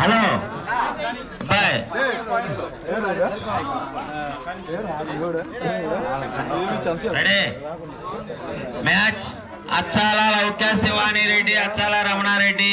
Hello boy ready? Match Achchala Loukya Shivani Reddy Achchala Ramanareddy.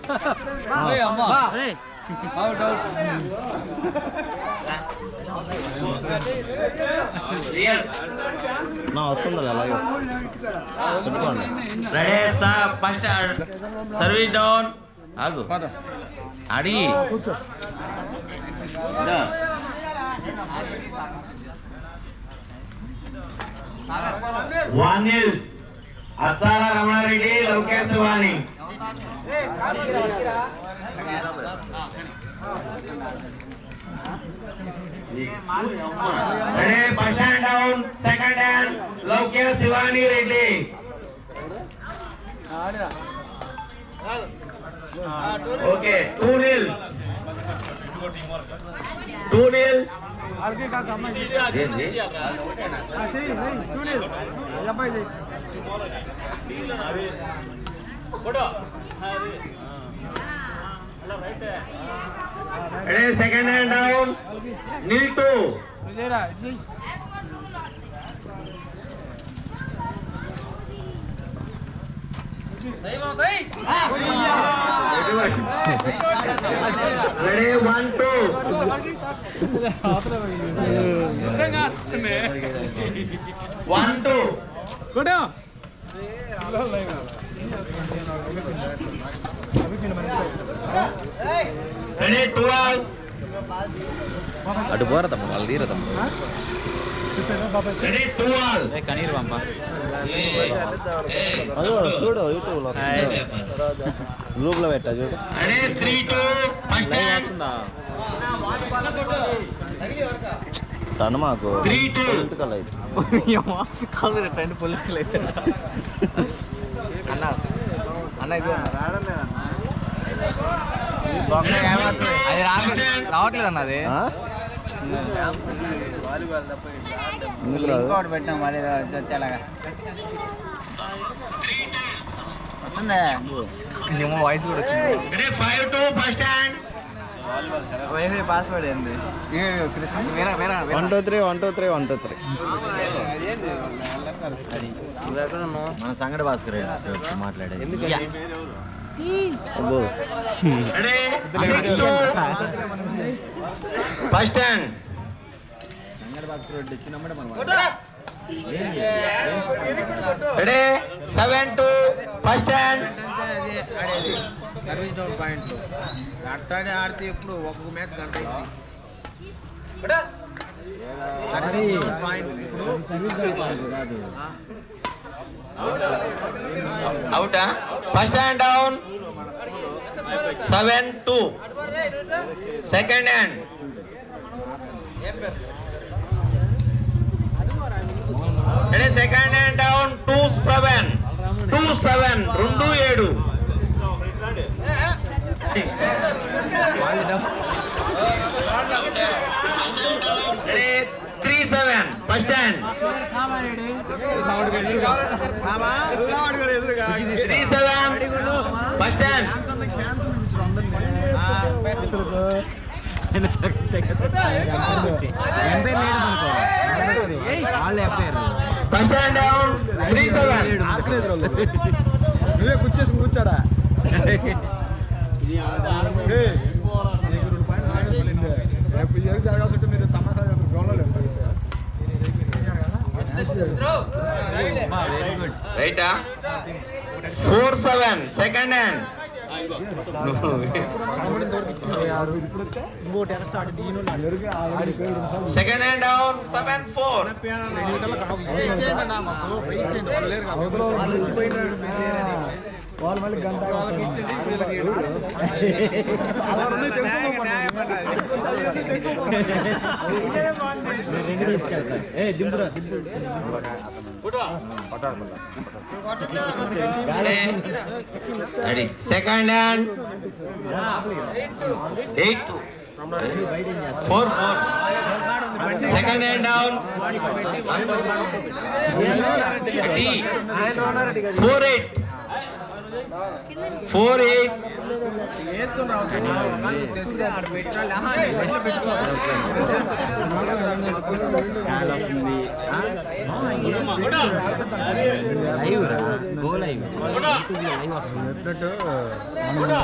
అడుగుచారా నా వస్తుంది అలాగే. Ready sir first service down. ఆగు. అడిగి వానిల్ Achchala Ramanareddy Lokesh Vani. Ready first hand down second hand Lokesh Shivani Reddy okay two nil two nil ready second hand down nil two ready one two one two ready two all అటు పోరా తమ్ముడు వాళ్ళు తీరా కనీరు పంప చూడు యూట్యూబ్లో గ్రూప్లో పెట్టా చూడు. వస్తుందా? తను మాకు. పొలిటికల్ అయితే. పోలీసులు అయితే. అన్న అన్న ఇది అది రావట్లేదు. రావట్లేదు అన్న అది రాదు? పెట్టాం మరి వచ్చేలాగా. ఏమో వాయిస్ కూడా వచ్చింది. Ready five two first hand wifi password ఏంది one two three one two three one two three మన సంగడి భాస్కర్ మాట్లాడేది అబ్బో రెడీ సిక్స్ టూ ఫస్ట్ మనం ready seven two first hand service down point అట్టాడే ఆడితే ఎప్పుడు ఒక్కొక్క మ్యాచ్ గంట point అవుటా first hand down seven two second hand ready second hand down two seven two seven రెండు ఏడు three seven first hand three seven first hand first hand down three seven నువ్వే కూర్చేసి కూర్చోడా? రైటా four seven second hand second hand down seven four వాళ్ళు మళ్ళీ గంట ఏ దింపురా ready second hand eight four four second hand down four eight four eight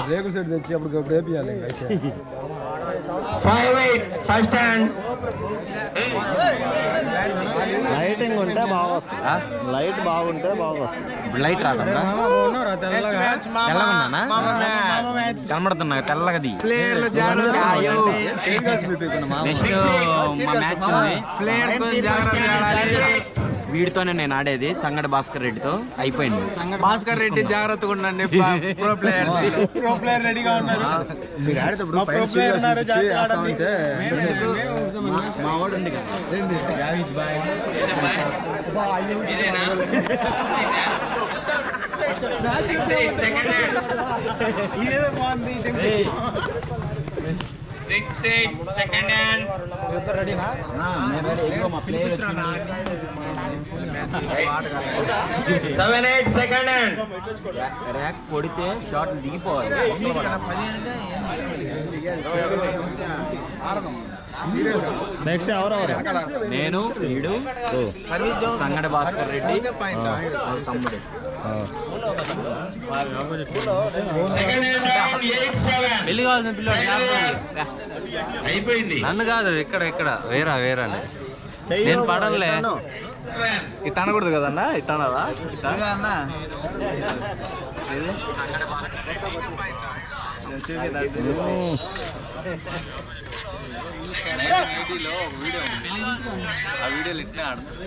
రేకుల set తెచ్చి అప్పుడు అయితే. Five eight first hand lighting ఉంటే బాగా వస్తుంది లైట్ బాగుంటే బాగా వస్తుంది లైట్ రాదా కనబడుతున్నా తెల్లగది నెక్స్ట్ మా మ్యాచ్ ఉంది. వీడితోనే నేను ఆడేది సంగడి భాస్కర్ రెడ్డితో అయిపోయింది. భాస్కర్ రెడ్డి జాగ్రత్తగా ఉండండి ప్రో ప్లేయర్స్ ప్రో ప్లేయర్ రెడీగా ఉన్నారు. మీరు మా వాడు ఉంది కదా. ఇదేనా hand six eight second hand seven eight second hand rack కొడితే షాట్ దిగిపోవాలి నెక్స్ట్ ఎవరెవరు? నేను వీడు సంగడి భాస్కర్ రెడ్డి తమ్ముడు. Second hand down eight seven పెళ్లి కావాల్సిన పిల్లోడు జ్ఞాపకం ఉంది. అయిపోయింది నన్ను కాదు ఇక్కడ ఇక్కడ వేరా వేరా నేను పడనులే సెవెన్ ఇట్ట అనకూడదు కదన్నా ఇట్ట అనదా ఇట్ట వీడియోలో వీడియో ఉంది ఆ వీడియోలు ఇట్నే ఆడుతుంది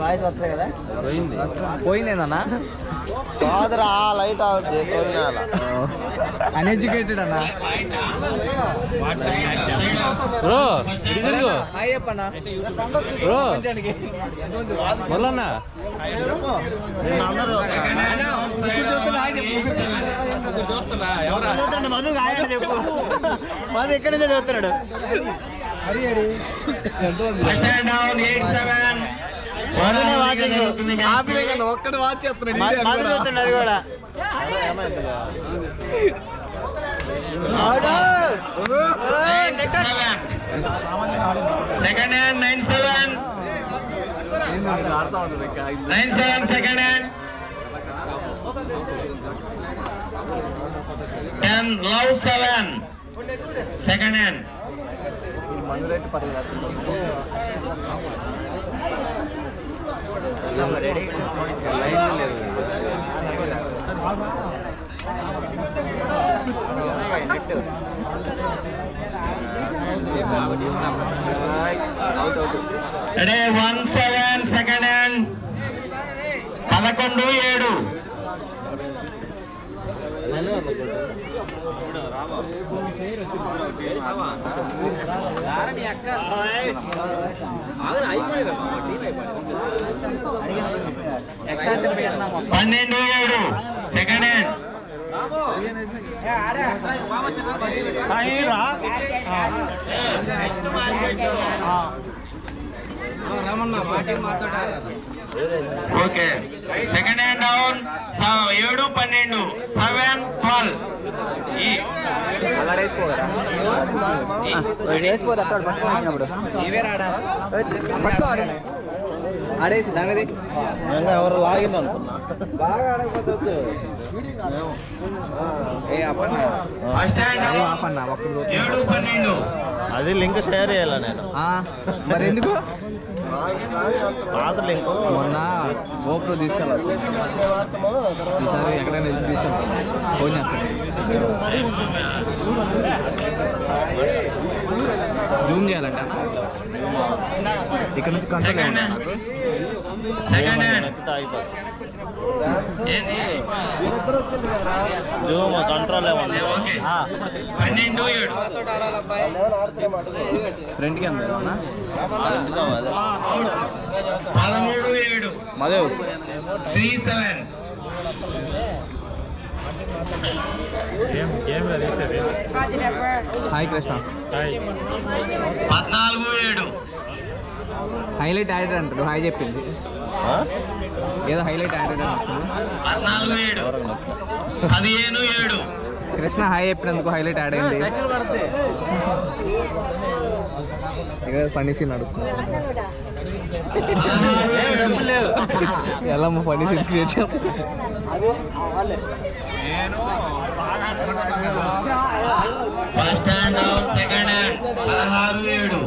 వాయిస్ వస్తుంది కదా పోయిందేందన్నా? కాదురా లైట్ అవుద్ది సోదినాల అన్ఎడ్యుకేటెడ్ అన్న? బ్రో తిరుగు. హాయ్ చెప్పన్నా. బ్రో మొదలన్న. మాది ఎక్కడి నుంచి చదువుతున్నాడు? ఫస్ట్ ఒక్కటి వాచ్ చేస్తున్నాడు అది కూడా second hand nine seven nine seven second hand ten love seven second hand మందు రేటు పది లైన్ లేదు out out ready one seven second hand పదకొండు ఏడు పన్నెండు ఏడు. సెకండ్ హ్యాండ్ మాట్లాడారు ఓకే. సెకండ్ హ్యాండ్ డౌన్ ఏడు పన్నెండు సెవెన్ ట్వెల్వ్ ఎవరు లాగిన అనుకున్నా ఏ అప్పన్న ఏడు పన్నెండు. అది లింక్ షేర్ చేయాలి నేను? మరి ఎందుకు? మొన్న గోప్రో తీసుకెళ్ళాలి ఈసారి ఎక్కడైనా వెళ్ళి తీసుకెళ్తాను ఫోన్ చేస్తాను. జూమ్ చేయాలంటే. అన్న ఇక్కడ నుంచి కంట్రోల్ జూమ్ కంట్రోల్ అన్న పదమూడు ఏడు. Three seven hi Krishna. పద్నాలుగు ఏడు. హైలైట్ యాడెడ్ అంటారు హాయ్ చెప్పింది. ఏదో హైలైట్ వస్తుంది. పద్నాలుగు ఏడు. పదిహేను ఏడు. కృష్ణ హాయ్ చెప్పినందుకు హైలైట్ యాడ్ అయింది. ఫనీ సీన్ నడుస్తుంది. ఎలా funny scene create first hand down second hand పదహారు ఏడు.